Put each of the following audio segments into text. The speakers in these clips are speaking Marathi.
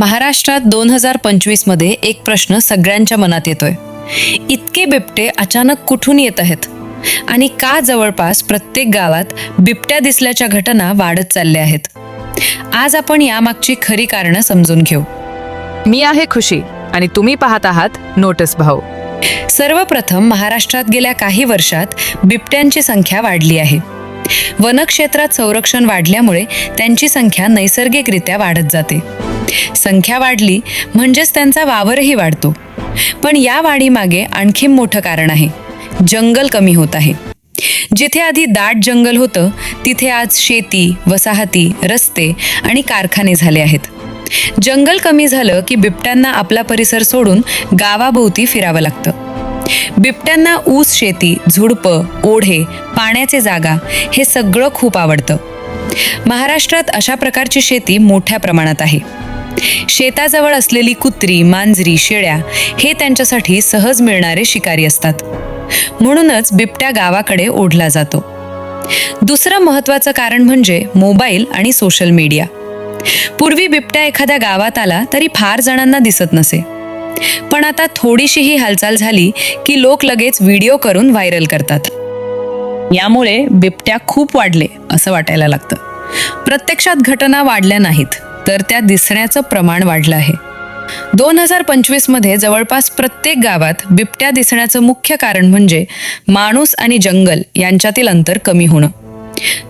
महाराष्ट्रात दोन हजार पंचवीसमध्ये एक प्रश्न सगळ्यांच्या मनात येतोय. इतके बिबटे अचानक कुठून येत आहेत? आणि का जवळपास प्रत्येक गावात बिबट्या दिसल्याच्या घटना वाढत चालल्या आहेत? आज आपण यामागची खरी कारणं समजून घेऊ. मी आहे खुशी आणि तुम्ही पाहत आहात नोटीस भाऊ. सर्वप्रथम महाराष्ट्रात गेल्या काही वर्षात बिबट्यांची संख्या वाढली आहे. वनक्षेत्रात संरक्षण वाढल्यामुळे त्यांची संख्या नैसर्गिकरित्या वाढत जाते. संख्या वाढली म्हणजेच त्यांचा वावरही वाढतो. पण या वाढीमागे आणखी मोठं कारण आहे. जंगल कमी होत आहे. जिथे आधी दाट जंगल होतं तिथे आज शेती वसाहती रस्ते आणि कारखाने झाले आहेत. जंगल कमी झालं की बिबट्यांना आपला परिसर सोडून गावाभोवती फिरावं लागतं. बिबट्यांना ऊस शेती झुडपं ओढे पाण्याचे जागा हे सगळं खूप आवडतं. महाराष्ट्रात अशा प्रकारची शेती मोठ्या प्रमाणात आहे. शेताजवळ असलेली कुत्री मांजरी शेळ्या हे त्यांच्यासाठी सहज मिळणारे शिकारी असतात. म्हणूनच बिबट्या गावाकडे ओढला जातो. दुसरं महत्त्वाचं कारण म्हणजे मोबाईल आणि सोशल मीडिया. पूर्वी बिबट्या एखाद्या गावात आला तरी फार जणांना दिसत नसे. पण आता थोडीशीही हालचाल झाली की लोक लगेच व्हिडिओ करून व्हायरल करतात. यामुळे बिबट्या खूप वाढले असं वाटायला लागतं. प्रत्यक्षात घटना वाढल्या नाहीत तर त्या दिसण्याचं प्रमाण वाढलं आहे. दोन हजार पंचवीसमध्ये जवळपास प्रत्येक गावात बिबट्या दिसण्याचं मुख्य कारण म्हणजे माणूस आणि जंगल यांच्यातील अंतर कमी होणं.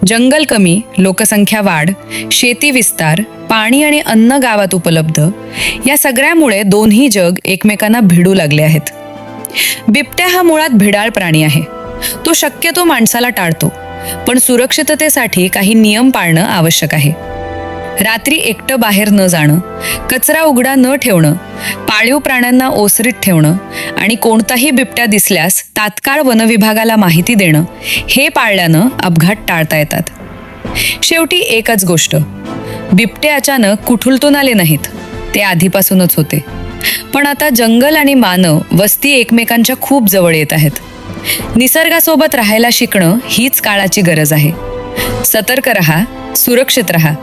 जंगल कमी लोकसंख्या वाढ शेती विस्तार पाणी आणि अन्न गावात उपलब्ध या सगळ्यामुळे दोन्ही जग एकमेकांना भिडू लागले आहेत. बिबट्या हा मुळात भिडाळ प्राणी आहे. तो शक्यतो माणसाला टाळतो पण सुरक्षिततेसाठी काही नियम पाळणं आवश्यक आहे. रात्री एकटं बाहेर न जाणं कचरा उघडा न ठेवणं पाळीव प्राण्यांना ओसरीत ठेवणं आणि कोणताही बिबट्या दिसल्यास तात्काळ वनविभागाला माहिती देणं हे पाळल्यानं अपघात टाळता येतात. शेवटी एकच गोष्ट बिबटे अचानक कुठुलतून आले नाहीत ते आधीपासूनच होते. पण आता जंगल आणि मानव वस्ती एकमेकांच्या खूप जवळ येत आहेत. निसर्गासोबत राहायला शिकणं हीच काळाची गरज आहे. सतर्क रहा सुरक्षित रहा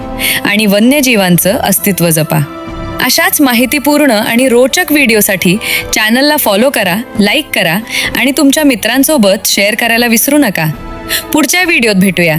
आणि वन्यजीवांचं अस्तित्व जपा. अशाच माहितीपूर्ण आणि रोचक व्हिडिओसाठी चॅनलला फॉलो करा लाईक करा आणि तुमच्या मित्रांसोबत शेअर करायला विसरू नका. पुढच्या व्हिडिओत भेटूया.